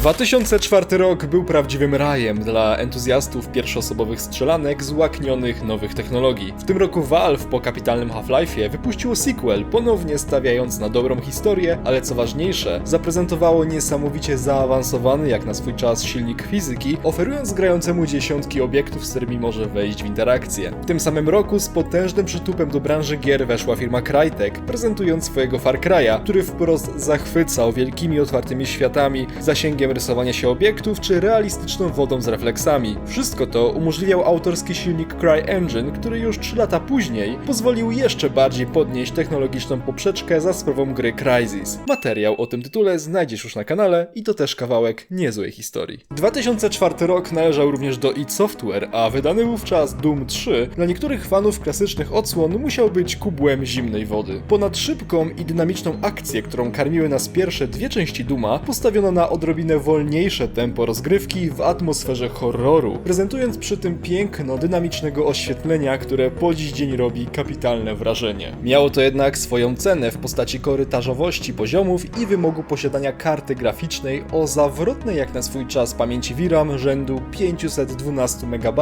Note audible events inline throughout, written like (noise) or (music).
2004 rok był prawdziwym rajem dla entuzjastów pierwszoosobowych strzelanek złaknionych nowych technologii. W tym roku Valve po kapitalnym Half-Life'ie wypuściło sequel, ponownie stawiając na dobrą historię, ale co ważniejsze, zaprezentowało niesamowicie zaawansowany jak na swój czas silnik fizyki, oferując grającemu dziesiątki obiektów, z którymi może wejść w interakcję. W tym samym roku z potężnym przytupem do branży gier weszła firma Crytek, prezentując swojego Far Cry'a, który wprost zachwycał wielkimi otwartymi światami, zasięgiem rysowania się obiektów czy realistyczną wodą z refleksami. Wszystko to umożliwiał autorski silnik CryEngine, który już 3 lata później pozwolił jeszcze bardziej podnieść technologiczną poprzeczkę za sprawą gry Crysis. Materiał o tym tytule znajdziesz już na kanale i to też kawałek niezłej historii. 2004 rok należał również do id Software, a wydany wówczas Doom 3 dla niektórych fanów klasycznych odsłon musiał być kubłem zimnej wody. Ponad szybką i dynamiczną akcję, którą karmiły nas pierwsze dwie części Duma, postawiono na odrobinę wolniejsze tempo rozgrywki w atmosferze horroru, prezentując przy tym piękno dynamicznego oświetlenia, które po dziś dzień robi kapitalne wrażenie. Miało to jednak swoją cenę w postaci korytarzowości poziomów i wymogu posiadania karty graficznej o zawrotnej jak na swój czas pamięci VRAM rzędu 512 MB,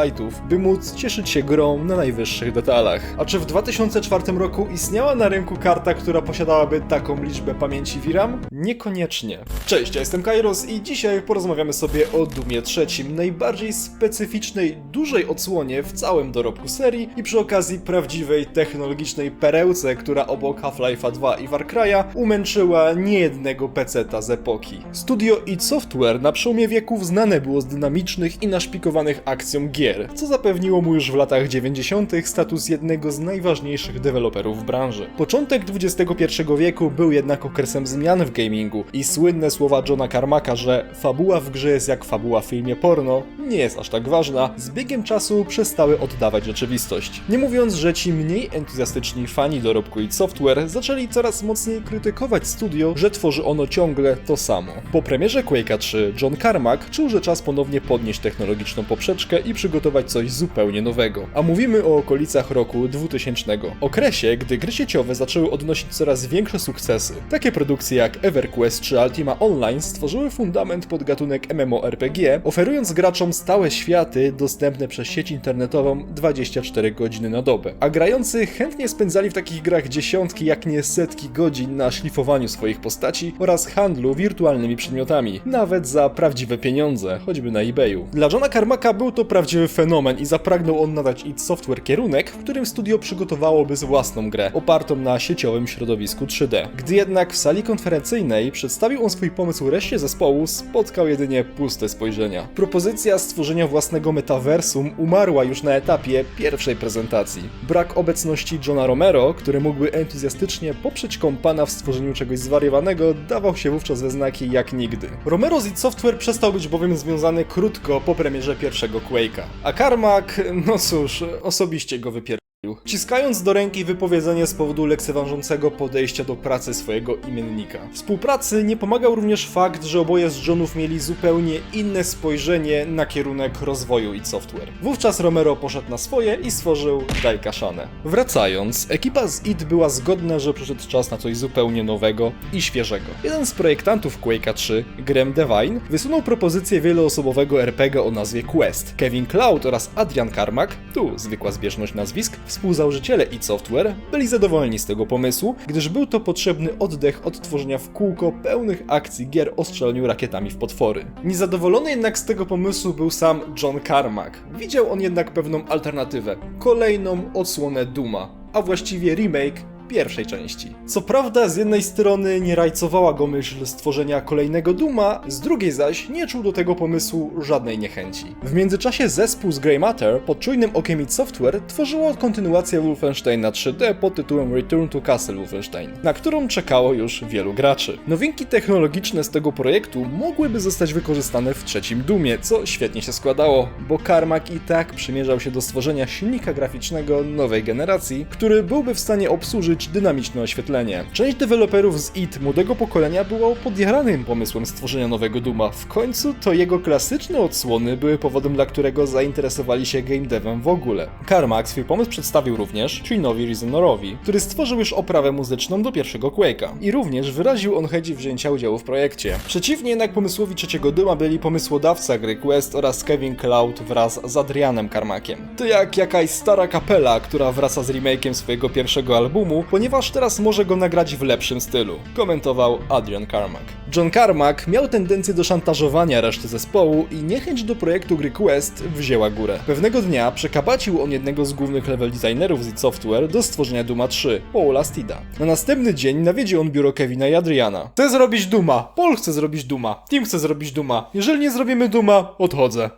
by móc cieszyć się grą na najwyższych detalach. A czy w 2004 roku istniała na rynku karta, która posiadałaby taką liczbę pamięci VRAM? Niekoniecznie. Cześć, ja jestem Kairos i dzisiaj porozmawiamy sobie o Dumie trzecim, najbardziej specyficznej, dużej odsłonie w całym dorobku serii i przy okazji prawdziwej technologicznej perełce, która obok Half-Life'a 2 i Far Cry'a umęczyła niejednego peceta z epoki. Studio id Software na przełomie wieków znane było z dynamicznych i naszpikowanych akcją gier, co zapewniło mu już w latach 90. status jednego z najważniejszych deweloperów w branży. Początek XXI wieku był jednak okresem zmian w gamingu i słynne słowa Johna Carmacka, że fabuła w grze jest jak fabuła w filmie porno, nie jest aż tak ważna, z biegiem czasu przestały oddawać rzeczywistość. Nie mówiąc, że ci mniej entuzjastyczni fani dorobku id Software zaczęli coraz mocniej krytykować studio, że tworzy ono ciągle to samo. Po premierze Quake'a 3 John Carmack czuł, że czas ponownie podnieść technologiczną poprzeczkę i przygotować coś zupełnie nowego. A mówimy o okolicach roku 2000, okresie, gdy gry sieciowe zaczęły odnosić coraz większe sukcesy. Takie produkcje jak EverQuest czy Ultima Online stworzyły fundament pod gatunek MMORPG, oferując graczom stałe światy dostępne przez sieć internetową 24 godziny na dobę. A grający chętnie spędzali w takich grach dziesiątki, jak nie setki godzin na szlifowaniu swoich postaci oraz handlu wirtualnymi przedmiotami, nawet za prawdziwe pieniądze, choćby na eBayu. Dla Johna Carmacka był to prawdziwy fenomen i zapragnął on nadać id Software kierunek, w którym studio przygotowałoby własną grę, opartą na sieciowym środowisku 3D. Gdy jednak w sali konferencyjnej przedstawił on swój pomysł reszcie zespołu, spotkał jedynie puste spojrzenia. Propozycja stworzenia własnego metaversum umarła już na etapie pierwszej prezentacji. Brak obecności Johna Romero, który mógłby entuzjastycznie poprzeć kompana w stworzeniu czegoś zwariowanego, dawał się wówczas we znaki jak nigdy. Romero z id Software przestał być bowiem związany krótko po premierze pierwszego Quake'a. A Carmack, no cóż, osobiście go wypier... Ciskając do ręki wypowiedzenie z powodu lekceważącego podejścia do pracy swojego imiennika. Współpracy nie pomagał również fakt, że oboje z Johnów mieli zupełnie inne spojrzenie na kierunek rozwoju id Software. Wówczas Romero poszedł na swoje i stworzył Daikashane. Wracając, ekipa z id była zgodna, że przyszedł czas na coś zupełnie nowego i świeżego. Jeden z projektantów Quake'a 3, Graham Devine, wysunął propozycję wieloosobowego RPG o nazwie Quest. Kevin Cloud oraz Adrian Carmack, tu zwykła zbieżność nazwisk, współzałożyciele id Software byli zadowoleni z tego pomysłu, gdyż był to potrzebny oddech od tworzenia w kółko pełnych akcji gier o strzelaniu rakietami w potwory. Niezadowolony jednak z tego pomysłu był sam John Carmack. Widział on jednak pewną alternatywę, kolejną odsłonę Duma, a właściwie remake pierwszej części. Co prawda, z jednej strony nie rajcowała go myśl stworzenia kolejnego Duma, z drugiej zaś nie czuł do tego pomysłu żadnej niechęci. W międzyczasie zespół z Grey Matter pod czujnym okiem id Software tworzyło kontynuację Wolfensteina 3D pod tytułem Return to Castle Wolfenstein, na którą czekało już wielu graczy. Nowinki technologiczne z tego projektu mogłyby zostać wykorzystane w trzecim Dumie, co świetnie się składało, bo Carmack i tak przymierzał się do stworzenia silnika graficznego nowej generacji, który byłby w stanie obsłużyć czy dynamiczne oświetlenie. Część deweloperów z IT młodego pokolenia było podjaranym pomysłem stworzenia nowego Duma. W końcu to jego klasyczne odsłony były powodem, dla którego zainteresowali się game devem w ogóle. Carmack swój pomysł przedstawił również Chinowi Reasonorowi, który stworzył już oprawę muzyczną do pierwszego Quake'a. I również wyraził on chęć wzięcia udziału w projekcie. Przeciwnie jednak pomysłowi trzeciego Duma byli pomysłodawca gry Quest oraz Kevin Cloud wraz z Adrianem Carmackiem. To jak jakaś stara kapela, która wraca z remake'iem swojego pierwszego albumu, ponieważ teraz może go nagrać w lepszym stylu, komentował Adrian Carmack. John Carmack miał tendencję do szantażowania reszty zespołu i niechęć do projektu gry Quest wzięła górę. Pewnego dnia przekabacił on jednego z głównych level designerów z Software do stworzenia Duma 3, Paula Stida. Na następny dzień nawiedził on biuro Kevina i Adriana. Chcę zrobić Duma, Paul chce zrobić Duma, Tim chce zrobić Duma. Jeżeli nie zrobimy Duma, odchodzę.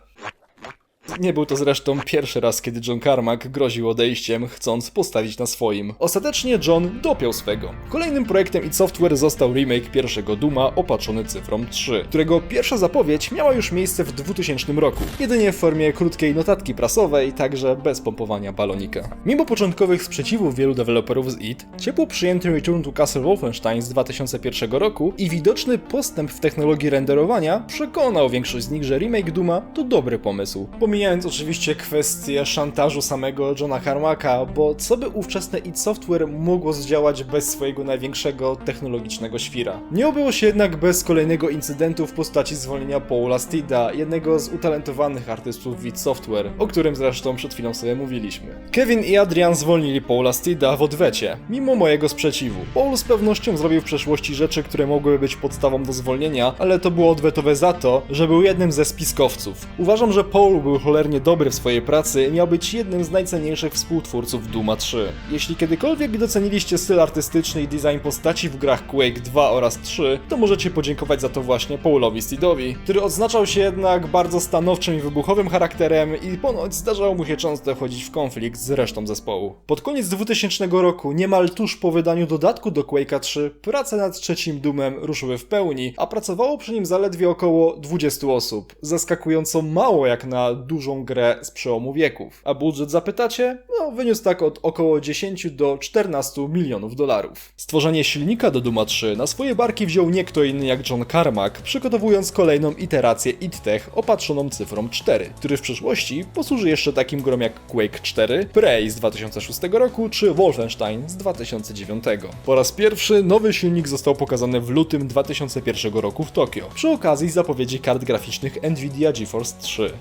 Nie był to zresztą pierwszy raz, kiedy John Carmack groził odejściem, chcąc postawić na swoim. Ostatecznie John dopiął swego. Kolejnym projektem id Software został remake pierwszego Duma opatrzony cyfrą 3, którego pierwsza zapowiedź miała już miejsce w 2000 roku, jedynie w formie krótkiej notatki prasowej, także bez pompowania balonika. Mimo początkowych sprzeciwów wielu deweloperów z id, ciepło przyjęty Return to Castle Wolfenstein z 2001 roku i widoczny postęp w technologii renderowania przekonał większość z nich, że remake Duma to dobry pomysł. Pomijając oczywiście kwestię szantażu samego Johna Carmacka, bo co by ówczesne id Software mogło zdziałać bez swojego największego technologicznego świra? Nie obyło się jednak bez kolejnego incydentu w postaci zwolnienia Paula Stida, jednego z utalentowanych artystów id Software, o którym zresztą przed chwilą sobie mówiliśmy. Kevin i Adrian zwolnili Paula Stida w odwecie, mimo mojego sprzeciwu. Paul z pewnością zrobił w przeszłości rzeczy, które mogłyby być podstawą do zwolnienia, ale to było odwetowe za to, że był jednym ze spiskowców. Uważam, że Paul był cholernie dobry w swojej pracy miał być jednym z najcenniejszych współtwórców Duma 3. Jeśli kiedykolwiek doceniliście styl artystyczny i design postaci w grach Quake 2 oraz 3, to możecie podziękować za to właśnie Paulowi Steedowi, który odznaczał się jednak bardzo stanowczym i wybuchowym charakterem i ponoć zdarzało mu się często wchodzić w konflikt z resztą zespołu. Pod koniec 2000 roku, niemal tuż po wydaniu dodatku do Quake'a 3, prace nad trzecim Doomem ruszyły w pełni, a pracowało przy nim zaledwie około 20 osób. Zaskakująco mało jak na dużą grę z przełomu wieków. A budżet zapytacie? No, wyniósł tak od około 10 do 14 milionów dolarów. Stworzenie silnika do Duma 3 na swoje barki wziął nie kto inny jak John Carmack, przygotowując kolejną iterację id-Tech opatrzoną cyfrą 4, który w przyszłości posłuży jeszcze takim grom jak Quake 4, Prey z 2006 roku czy Wolfenstein z 2009. Po raz pierwszy nowy silnik został pokazany w lutym 2001 roku w Tokio, przy okazji zapowiedzi kart graficznych Nvidia GeForce 3.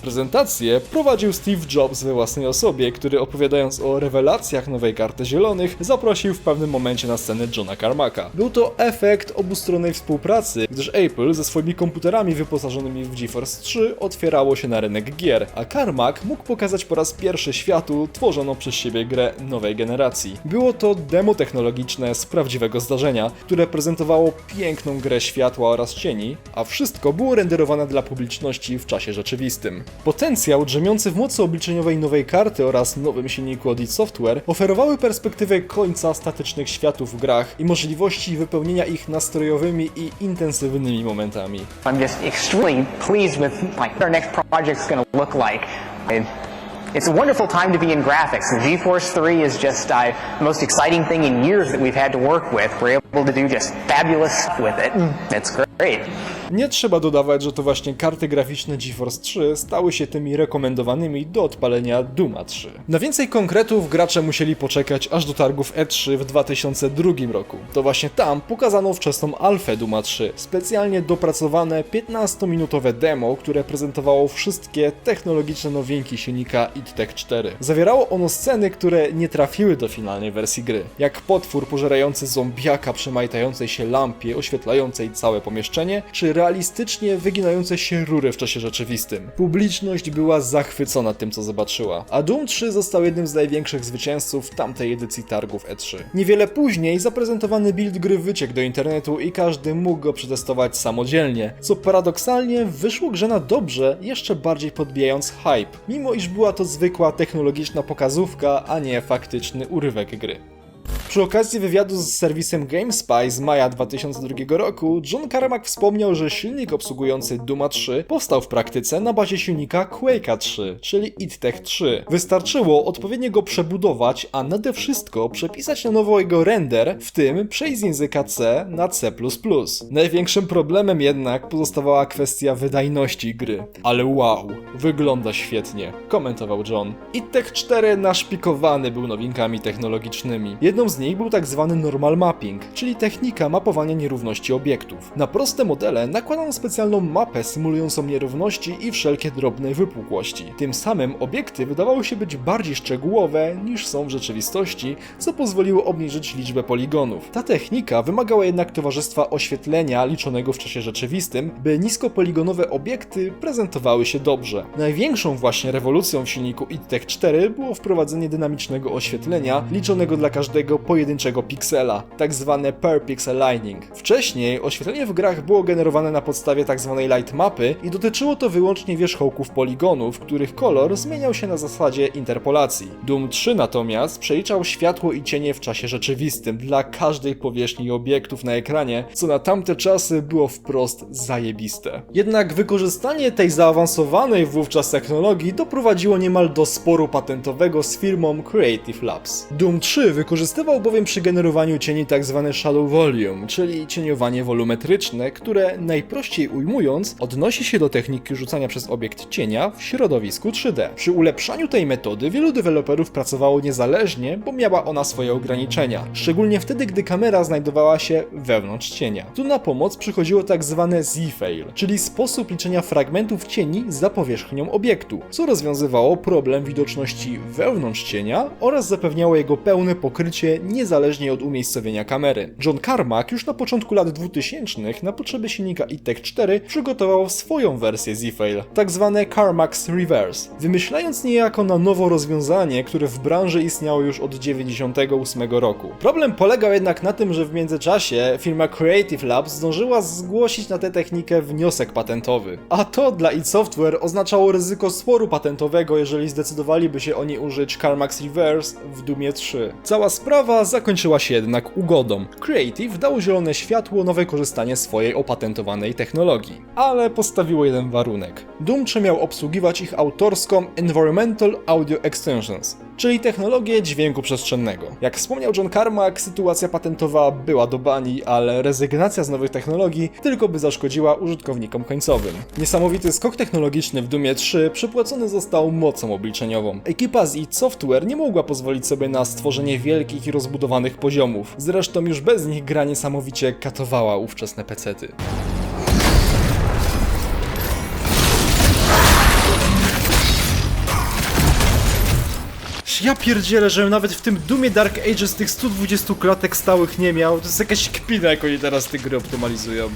Prowadził Steve Jobs we własnej osobie, który opowiadając o rewelacjach nowej karty zielonych, zaprosił w pewnym momencie na scenę Johna Carmacka. Był to efekt obustronnej współpracy, gdyż Apple ze swoimi komputerami wyposażonymi w GeForce 3 otwierało się na rynek gier, a Carmack mógł pokazać po raz pierwszy światu tworzoną przez siebie grę nowej generacji. Było to demo technologiczne z prawdziwego zdarzenia, które prezentowało piękną grę światła oraz cieni, a wszystko było renderowane dla publiczności w czasie rzeczywistym. Potencjał drzemiący w mocy obliczeniowej nowej karty oraz nowym silniku od id Software oferowały perspektywę końca statycznych światów w grach i możliwości wypełnienia ich nastrojowymi i intensywnymi momentami. I'm just extremely pleased with like our next project's to look like. It's a wonderful time to be in graphics. GeForce 3 is just uh, the most exciting thing in years that we've had to work with. We're able to do just fabulous stuff with it. It's great. Nie trzeba dodawać, że to właśnie karty graficzne GeForce 3 stały się tymi rekomendowanymi do odpalenia Duma 3. Na więcej konkretów gracze musieli poczekać aż do targów E3 w 2002 roku. To właśnie tam pokazano wczesną alfę Duma 3, specjalnie dopracowane 15-minutowe demo, które prezentowało wszystkie technologiczne nowinki silnika id-Tech 4. Zawierało ono sceny, które nie trafiły do finalnej wersji gry, jak potwór pożerający zombiaka przy majtającej się lampie oświetlającej całe pomieszczenie, czy realistycznie wyginające się rury w czasie rzeczywistym. Publiczność była zachwycona tym, co zobaczyła, a Doom 3 został jednym z największych zwycięzców tamtej edycji targów E3. Niewiele później zaprezentowany build gry wyciekł do internetu i każdy mógł go przetestować samodzielnie, co paradoksalnie wyszło grze na dobrze, jeszcze bardziej podbijając hype, mimo iż była to zwykła technologiczna pokazówka, a nie faktyczny urywek gry. Przy okazji wywiadu z serwisem GameSpy z maja 2002 roku, John Carmack wspomniał, że silnik obsługujący Duma 3 powstał w praktyce na bazie silnika Quake'a 3, czyli ITTech 3. Wystarczyło odpowiednio go przebudować, a nade wszystko przepisać na nowo jego render, w tym przejść z języka C na C++. Największym problemem jednak pozostawała kwestia wydajności gry. Ale wow, wygląda świetnie, komentował John. ITTech 4 naszpikowany był nowinkami technologicznymi. Jedną z nich był tak zwany normal mapping, czyli technika mapowania nierówności obiektów. Na proste modele nakładano specjalną mapę symulującą nierówności i wszelkie drobne wypukłości. Tym samym obiekty wydawały się być bardziej szczegółowe niż są w rzeczywistości, co pozwoliło obniżyć liczbę poligonów. Ta technika wymagała jednak towarzystwa oświetlenia liczonego w czasie rzeczywistym, by niskopoligonowe obiekty prezentowały się dobrze. Największą właśnie rewolucją w silniku ITTech 4 było wprowadzenie dynamicznego oświetlenia liczonego dla każdego pojedynczego piksela, tak zwane per pixel lighting. Wcześniej oświetlenie w grach było generowane na podstawie tak zwanej light mapy i dotyczyło to wyłącznie wierzchołków poligonów, których kolor zmieniał się na zasadzie interpolacji. Doom 3 natomiast przeliczał światło i cienie w czasie rzeczywistym dla każdej powierzchni obiektów na ekranie, co na tamte czasy było wprost zajebiste. Jednak wykorzystanie tej zaawansowanej wówczas technologii doprowadziło niemal do sporu patentowego z firmą Creative Labs. Doom 3 wykorzystywał bowiem przy generowaniu cieni tzw. shallow volume, czyli cieniowanie wolumetryczne, które najprościej ujmując odnosi się do techniki rzucania przez obiekt cienia w środowisku 3D. Przy ulepszaniu tej metody wielu deweloperów pracowało niezależnie, bo miała ona swoje ograniczenia, szczególnie wtedy, gdy kamera znajdowała się wewnątrz cienia. Tu na pomoc przychodziło tak zwane Z-fail, czyli sposób liczenia fragmentów cieni za powierzchnią obiektu, co rozwiązywało problem widoczności wewnątrz cienia oraz zapewniało jego pełne pokrycie niezależnie od umiejscowienia kamery. John Carmack już na początku lat 2000 na potrzeby silnika ITEC 4 przygotował swoją wersję Z-fail, tak zwane Carmack's Reverse, wymyślając niejako na nowo rozwiązanie, które w branży istniało już od 98 roku. Problem polegał jednak na tym, że w międzyczasie firma Creative Labs zdążyła zgłosić na tę technikę wniosek patentowy. A to dla id Software oznaczało ryzyko sporu patentowego, jeżeli zdecydowaliby się oni użyć Carmax Reverse w Doomie 3. Cała sprawa zakończyła się jednak ugodą. Creative dało zielone światło na wykorzystanie swojej opatentowanej technologii, ale postawiło jeden warunek. Doom 3 miał obsługiwać ich autorską Environmental Audio Extensions, czyli technologię dźwięku przestrzennego. Jak wspomniał John Carmack, sytuacja patentowa była do bani, ale rezygnacja z nowych technologii tylko by zaszkodziła użytkownikom końcowym. Niesamowity skok technologiczny w Doomie 3 przypłacony został mocą obliczeniową. Ekipa z id Software nie mogła pozwolić sobie na stworzenie wielkich i rozbudowanych poziomów. Zresztą już bez nich gra niesamowicie katowała ówczesne pecety. Ja pierdzielę, że nawet w tym Dumie Dark Ages tych 120 klatek stałych nie miał. To jest jakaś kpina, jak oni teraz te gry optymalizują.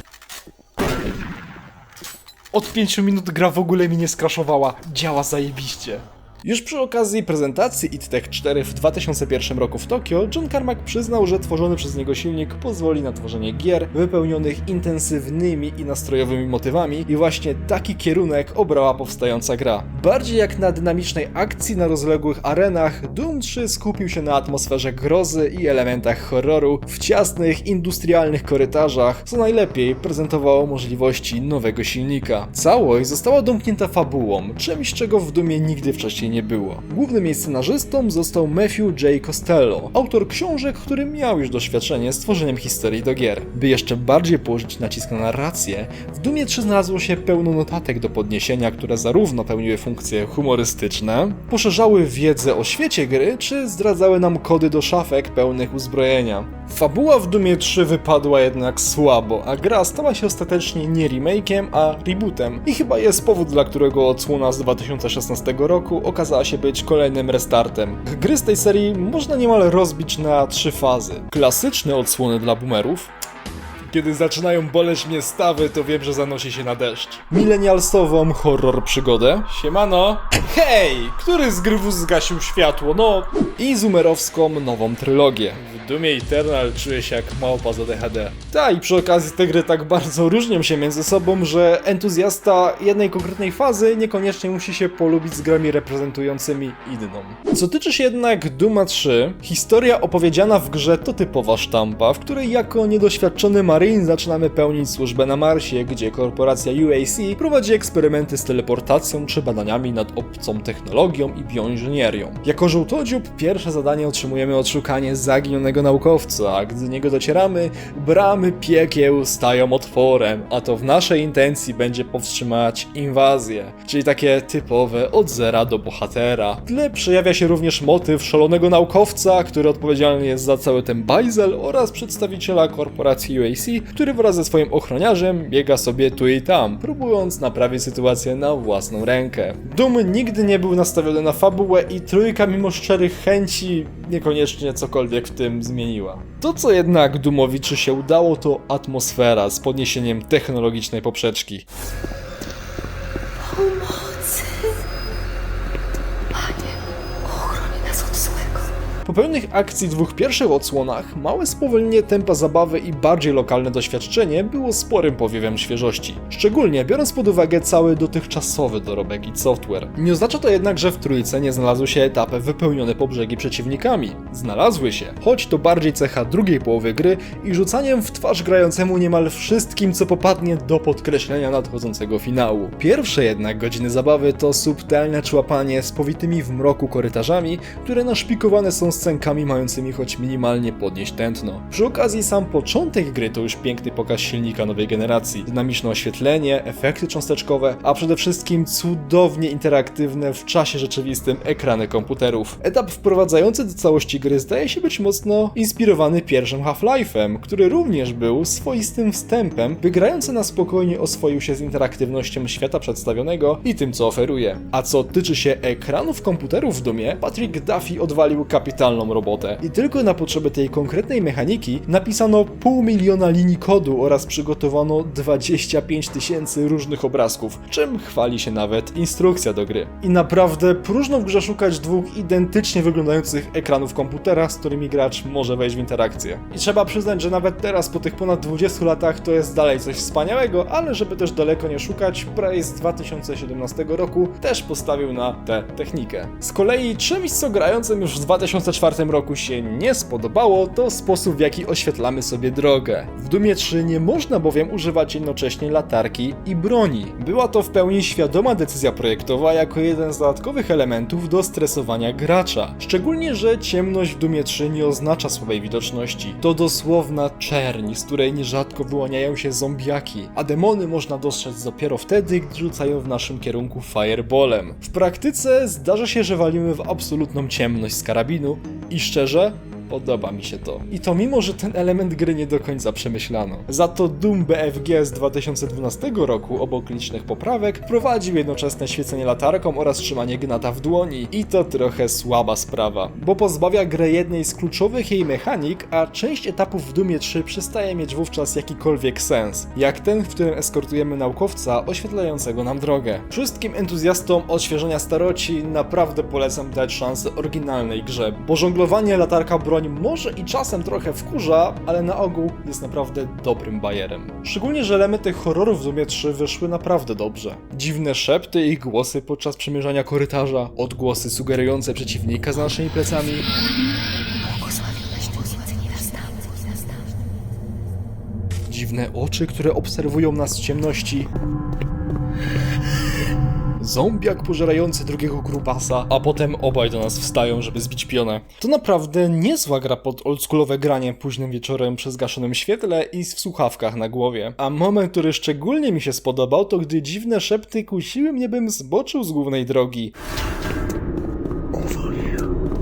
Od 5 minut gra w ogóle mi nie skraszowała. Działa zajebiście. Już przy okazji prezentacji ITTech 4 w 2001 roku w Tokio, John Carmack przyznał, że tworzony przez niego silnik pozwoli na tworzenie gier wypełnionych intensywnymi i nastrojowymi motywami i właśnie taki kierunek obrała powstająca gra. Bardziej jak na dynamicznej akcji na rozległych arenach, Doom 3 skupił się na atmosferze grozy i elementach horroru w ciasnych, industrialnych korytarzach, co najlepiej prezentowało możliwości nowego silnika. Całość została domknięta fabułą, czymś czego w Doomie nigdy wcześniej nie było. Głównym scenarzystą został Matthew J. Costello, autor książek, który miał już doświadczenie z tworzeniem historii do gier. By jeszcze bardziej położyć nacisk na narrację, w Doomie 3 znalazło się pełno notatek do podniesienia, które zarówno pełniły funkcje humorystyczne, poszerzały wiedzę o świecie gry, czy zdradzały nam kody do szafek pełnych uzbrojenia. Fabuła w Doomie 3 wypadła jednak słabo, a gra stała się ostatecznie nie remake'iem, a rebootem. I chyba jest powód, dla którego odsłona z 2016 roku okazała się być kolejnym restartem. Gry z tej serii można niemal rozbić na trzy fazy. Klasyczne odsłony dla boomerów, Kiedy zaczynają boleć mnie stawy, to wiem, że zanosi się na deszcz. Milenialsową horror przygodę. Siemano. Hej! Który z grywów zgasił światło? No. I zumerowską nową trylogię. W Dumie Eternal czuję się jak małpa z ADHD. Ta i przy okazji te gry tak bardzo różnią się między sobą, że entuzjasta jednej konkretnej fazy niekoniecznie musi się polubić z grami reprezentującymi inną. Co tyczy się jednak Duma 3, historia opowiedziana w grze to typowa sztampa, w której jako niedoświadczony Marine zaczynamy pełnić służbę na Marsie, gdzie korporacja UAC prowadzi eksperymenty z teleportacją czy badaniami nad obcą technologią i bioinżynierią. Jako żółtodziób pierwsze zadanie otrzymujemy odszukanie zaginionego naukowca, a gdy do niego docieramy, bramy piekieł stają otworem, a to w naszej intencji będzie powstrzymać inwazję, czyli takie typowe od zera do bohatera. W tle przejawia się również motyw szalonego naukowca, który odpowiedzialny jest za cały ten bajzel oraz przedstawiciela korporacji UAC, który wraz ze swoim ochroniarzem biega sobie tu i tam, próbując naprawić sytuację na własną rękę. Doom nigdy nie był nastawiony na fabułę i trójka mimo szczerych chęci niekoniecznie cokolwiek w tym zmieniła. To co jednak Doomowi czy się udało to atmosfera z podniesieniem technologicznej poprzeczki. Pełnych akcji dwóch pierwszych odsłonach, małe spowolnienie tempa zabawy i bardziej lokalne doświadczenie było sporym powiewem świeżości. Szczególnie biorąc pod uwagę cały dotychczasowy dorobek id Software. Nie oznacza to jednak, że w trójce nie znalazły się etapy wypełnione po brzegi przeciwnikami. Znalazły się, choć to bardziej cecha drugiej połowy gry i rzucaniem w twarz grającemu niemal wszystkim, co popadnie do podkreślenia nadchodzącego finału. Pierwsze jednak godziny zabawy to subtelne człapanie z powitymi w mroku korytarzami, które naszpikowane są scenkami mającymi choć minimalnie podnieść tętno. Przy okazji sam początek gry to już piękny pokaz silnika nowej generacji. Dynamiczne oświetlenie, efekty cząsteczkowe, a przede wszystkim cudownie interaktywne w czasie rzeczywistym ekrany komputerów. Etap wprowadzający do całości gry zdaje się być mocno inspirowany pierwszym Half-Life'em, który również był swoistym wstępem, by grający na spokojnie oswoił się z interaktywnością świata przedstawionego i tym co oferuje. A co tyczy się ekranów komputerów w Dumie, Patrick Duffy odwalił robotę i tylko na potrzeby tej konkretnej mechaniki napisano pół miliona linii kodu oraz przygotowano 25 tysięcy różnych obrazków, czym chwali się nawet instrukcja do gry. I naprawdę próżno w grze szukać dwóch identycznie wyglądających ekranów komputera, z którymi gracz może wejść w interakcję. I trzeba przyznać, że nawet teraz po tych ponad 20 latach to jest dalej coś wspaniałego, ale żeby też daleko nie szukać, Prey z 2017 roku też postawił na tę technikę. Z kolei czymś, co grającym już w 2004 roku się nie spodobało, to sposób w jaki oświetlamy sobie drogę. W Dumie 3 nie można bowiem używać jednocześnie latarki i broni. Była to w pełni świadoma decyzja projektowa jako jeden z dodatkowych elementów do stresowania gracza. Szczególnie, że ciemność w Dumie 3 nie oznacza słabej widoczności. To dosłowna czerń, z której nierzadko wyłaniają się zombiaki, a demony można dostrzec dopiero wtedy, gdy rzucają w naszym kierunku fireballem. W praktyce zdarza się, że walimy w absolutną ciemność z karabinu i szczerze, Podoba mi się to. I to mimo, że ten element gry nie do końca przemyślano. Za to Doom BFG z 2012 roku obok licznych poprawek wprowadził jednoczesne świecenie latarką oraz trzymanie gnata w dłoni. I to trochę słaba sprawa, bo pozbawia grę jednej z kluczowych jej mechanik, a część etapów w Doomie 3 przestaje mieć wówczas jakikolwiek sens. Jak ten, w którym eskortujemy naukowca oświetlającego nam drogę. Wszystkim entuzjastom odświeżenia staroci naprawdę polecam dać szansę oryginalnej grze, bo żonglowanie latarka broń może i czasem trochę wkurza, ale na ogół jest naprawdę dobrym bajerem. Szczególnie, że elementy horroru w Doomie 3 wyszły naprawdę dobrze. Dziwne szepty i głosy podczas przemierzania korytarza, odgłosy sugerujące przeciwnika za naszymi plecami, dziwne oczy, które obserwują nas z ciemności. Zombiak pożerający drugiego grubasa, a potem obaj do nas wstają, żeby zbić pionę. To naprawdę niezła gra pod oldschoolowe granie późnym wieczorem przy zgaszonym świetle i w słuchawkach na głowie. A moment, który szczególnie mi się spodobał, to gdy dziwne szepty kusiły mnie, bym zboczył z głównej drogi.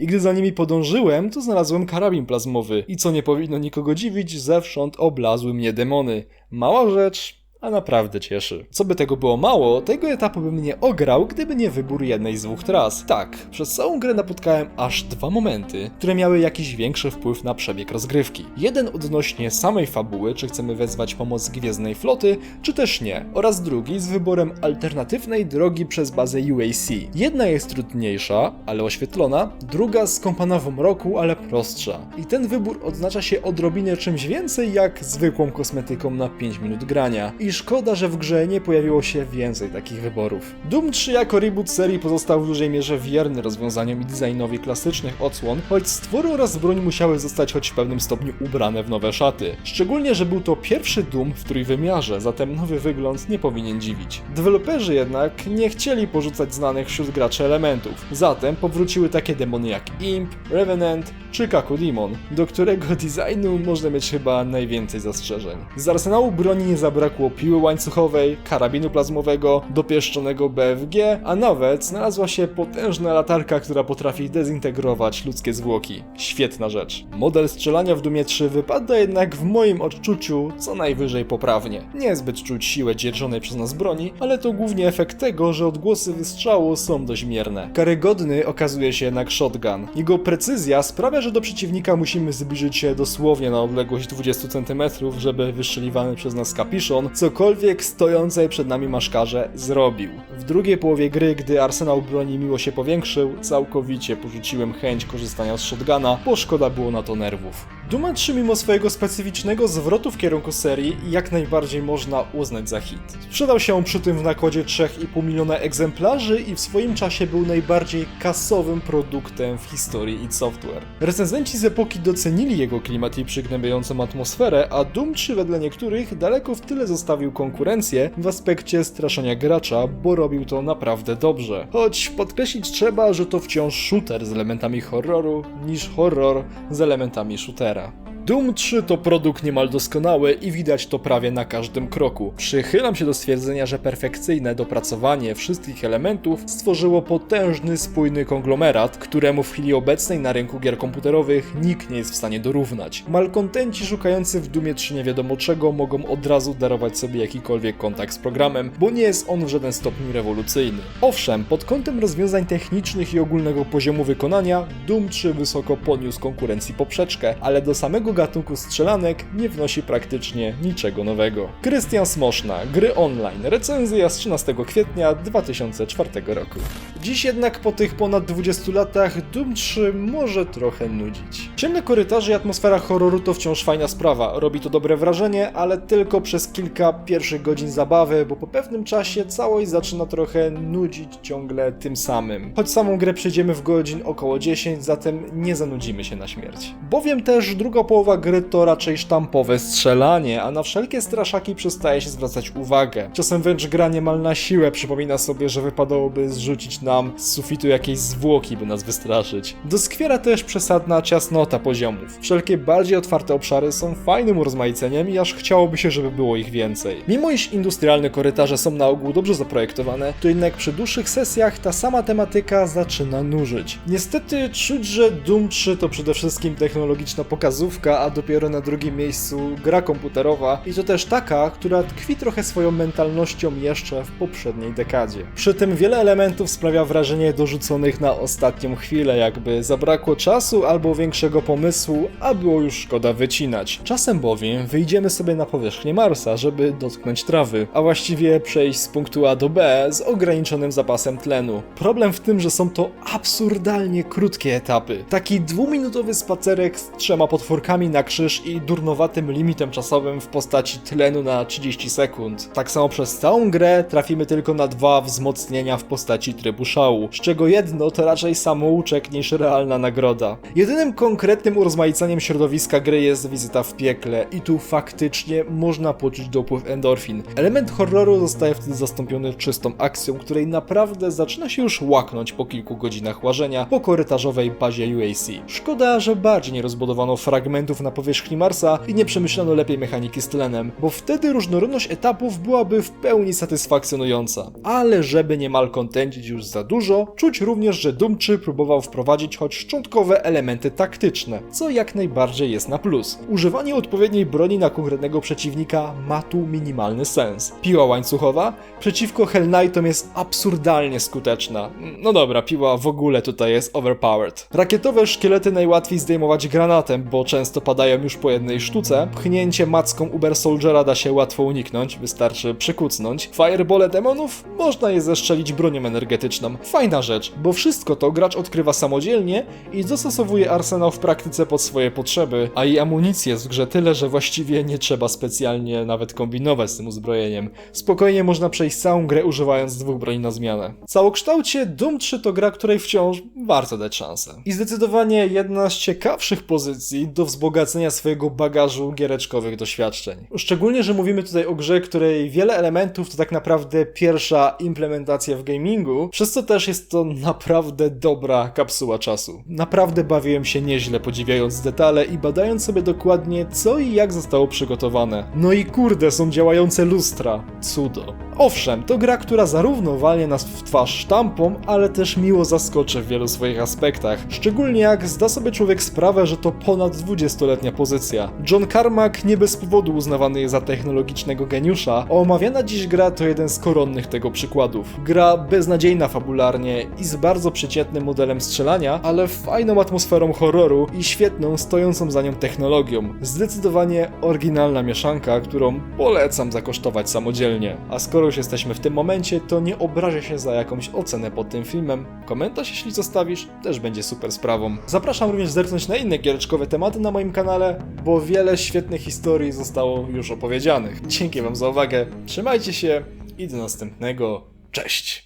I gdy za nimi podążyłem, to znalazłem karabin plazmowy. I co nie powinno nikogo dziwić, zewsząd oblazły mnie demony. Mała rzecz, a naprawdę cieszy. Co by tego było mało, tego etapu bym nie ograł, gdyby nie wybór jednej z dwóch tras. Tak, przez całą grę napotkałem aż dwa momenty, które miały jakiś większy wpływ na przebieg rozgrywki. Jeden odnośnie samej fabuły, czy chcemy wezwać pomoc Gwiezdnej Floty, czy też nie, oraz drugi z wyborem alternatywnej drogi przez bazę UAC. Jedna jest trudniejsza, ale oświetlona, druga skąpana w mroku, ale prostsza. I ten wybór odznacza się odrobinę czymś więcej jak zwykłą kosmetyką na 5 minut grania. I szkoda, że w grze nie pojawiło się więcej takich wyborów. Doom 3 jako reboot serii pozostał w dużej mierze wierny rozwiązaniom i designowi klasycznych odsłon, choć stwory oraz broń musiały zostać choć w pewnym stopniu ubrane w nowe szaty. Szczególnie, że był to pierwszy Doom w trójwymiarze, zatem nowy wygląd nie powinien dziwić. Deweloperzy jednak nie chcieli porzucać znanych wśród graczy elementów, zatem powróciły takie demony jak Imp, Revenant czy Kaku Demon, do którego (laughs) designu można mieć chyba najwięcej zastrzeżeń. Z arsenału broni nie zabrakło piły łańcuchowej, karabinu plazmowego, dopieszczonego BFG, a nawet znalazła się potężna latarka, która potrafi dezintegrować ludzkie zwłoki. Świetna rzecz. Model strzelania w Dumie 3 wypada jednak w moim odczuciu co najwyżej poprawnie. Niezbyt czuć siłę dzierżonej przez nas broni, ale to głównie efekt tego, że odgłosy wystrzału są dość mierne. Karygodny okazuje się jednak shotgun. Jego precyzja sprawia, że do przeciwnika musimy zbliżyć się dosłownie na odległość 20 cm, żeby wystrzeliwany przez nas kapiszon cokolwiek stojącej przed nami maszkarze zrobił. W drugiej połowie gry, gdy arsenał broni miło się powiększył, całkowicie porzuciłem chęć korzystania z shotguna, bo szkoda było na to nerwów. Duma 3 mimo swojego specyficznego zwrotu w kierunku serii jak najbardziej można uznać za hit. Sprzedał się przy tym w nakładzie 3,5 miliona egzemplarzy i w swoim czasie był najbardziej kasowym produktem w historii id Software. Recenzenci z epoki docenili jego klimat i przygnębiającą atmosferę, a Doom 3 wedle niektórych daleko w tyle zostawił konkurencję w aspekcie straszenia gracza, bo robił to naprawdę dobrze. Choć podkreślić trzeba, że to wciąż shooter z elementami horroru, niż horror z elementami shootera. Doom 3 to produkt niemal doskonały i widać to prawie na każdym kroku. Przychylam się do stwierdzenia, że perfekcyjne dopracowanie wszystkich elementów stworzyło potężny, spójny konglomerat, któremu w chwili obecnej na rynku gier komputerowych nikt nie jest w stanie dorównać. Malkontenci szukający w Doomie 3 nie wiadomo czego mogą od razu darować sobie jakikolwiek kontakt z programem, bo nie jest on w żaden stopniu rewolucyjny. Owszem, pod kątem rozwiązań technicznych i ogólnego poziomu wykonania Doom 3 wysoko podniósł konkurencji poprzeczkę, ale do samego gatunku strzelanek nie wnosi praktycznie niczego nowego. Krystian Smoszna, gry online, recenzja z 13 kwietnia 2004 roku. Dziś jednak po tych ponad 20 latach Doom 3 może trochę nudzić. Ciemne korytarze i atmosfera horroru to wciąż fajna sprawa, robi to dobre wrażenie, ale tylko przez kilka pierwszych godzin zabawy, bo po pewnym czasie całość zaczyna trochę nudzić ciągle tym samym. Choć samą grę przejdziemy w godzin około 10, zatem nie zanudzimy się na śmierć. Bowiem też druga połowa gry to raczej sztampowe strzelanie, a na wszelkie straszaki przestaje się zwracać uwagę. Czasem wręcz gra niemal na siłę przypomina sobie, że wypadałoby zrzucić nam z sufitu jakieś zwłoki, by nas wystraszyć. Doskwiera też przesadna ciasnota poziomów. Wszelkie bardziej otwarte obszary są fajnym urozmaiceniem i aż chciałoby się, żeby było ich więcej. Mimo iż industrialne korytarze są na ogół dobrze zaprojektowane, to jednak przy dłuższych sesjach ta sama tematyka zaczyna nużyć. Niestety czuć, że Doom 3 to przede wszystkim technologiczna pokazówka, a dopiero na drugim miejscu gra komputerowa i to też taka, która tkwi trochę swoją mentalnością jeszcze w poprzedniej dekadzie. Przy tym wiele elementów sprawia wrażenie dorzuconych na ostatnią chwilę, jakby zabrakło czasu albo większego pomysłu, a było już szkoda wycinać. Czasem bowiem wyjdziemy sobie na powierzchnię Marsa, żeby dotknąć trawy, a właściwie przejść z punktu A do B z ograniczonym zapasem tlenu. Problem w tym, że są to absurdalnie krótkie etapy. Taki dwuminutowy spacerek z trzema potworkami na krzyż i durnowatym limitem czasowym w postaci tlenu na 30 sekund. Tak samo przez całą grę trafimy tylko na dwa wzmocnienia w postaci trybu szału, z czego jedno to raczej samouczek niż realna nagroda. Jedynym konkretnym urozmaicaniem środowiska gry jest wizyta w piekle i tu faktycznie można poczuć dopływ endorfin. Element horroru zostaje wtedy zastąpiony czystą akcją, której naprawdę zaczyna się już łaknąć po kilku godzinach łażenia po korytarzowej bazie UAC. Szkoda, że bardziej nie rozbudowano fragmentów na powierzchni Marsa i nie przemyślano lepiej mechaniki z tlenem, bo wtedy różnorodność etapów byłaby w pełni satysfakcjonująca. Ale żeby niemal kontędzić już za dużo, czuć również, że 3 próbował wprowadzić choć szczątkowe elementy taktyczne, co jak najbardziej jest na plus. Używanie odpowiedniej broni na konkretnego przeciwnika ma tu minimalny sens. Piła łańcuchowa przeciwko Hell Knightom jest absurdalnie skuteczna. No dobra, piła w ogóle tutaj jest overpowered. Rakietowe szkielety najłatwiej zdejmować granatem, bo często padają już po jednej sztuce. Pchnięcie macką Uber Soldiera da się łatwo uniknąć, wystarczy przykucnąć. Firebole demonów można je zeszczelić bronią energetyczną. Fajna rzecz, bo wszystko to gracz odkrywa samodzielnie i dostosowuje arsenał w praktyce pod swoje potrzeby, a i amunicji jest w grze tyle, że właściwie nie trzeba specjalnie nawet kombinować z tym uzbrojeniem. Spokojnie można przejść całą grę używając dwóch broni na zmianę. Całokształcie Doom 3 to gra, której wciąż warto dać szansę. I zdecydowanie jedna z ciekawszych pozycji do wzbogacenia swojego bagażu giereczkowych doświadczeń. Szczególnie, że mówimy tutaj o grze, której wiele elementów to tak naprawdę pierwsza implementacja w gamingu, przez co też jest to naprawdę dobra kapsuła czasu. Naprawdę bawiłem się nieźle podziwiając detale i badając sobie dokładnie co i jak zostało przygotowane. No i kurde, są działające lustra. Cudo. Owszem, to gra, która zarówno walnie nas w twarz sztampą, ale też miło zaskoczy w wielu swoich aspektach. Szczególnie jak zda sobie człowiek sprawę, że to ponad 20-letnia pozycja. John Carmack nie bez powodu uznawany jest za technologicznego geniusza, a omawiana dziś gra to jeden z koronnych tego przykładów. Gra beznadziejna fabularnie i z bardzo przeciętnym modelem strzelania, ale fajną atmosferą horroru i świetną stojącą za nią technologią. Zdecydowanie oryginalna mieszanka, którą polecam zakosztować samodzielnie. A skoro już jesteśmy w tym momencie, to nie obrażę się za jakąś ocenę pod tym filmem. Komentarz jeśli zostawisz, też będzie super sprawą. Zapraszam również zerknąć na inne giereczkowe tematy na moim kanale, bo wiele świetnych historii zostało już opowiedzianych. Dzięki wam za uwagę, trzymajcie się i do następnego. Cześć!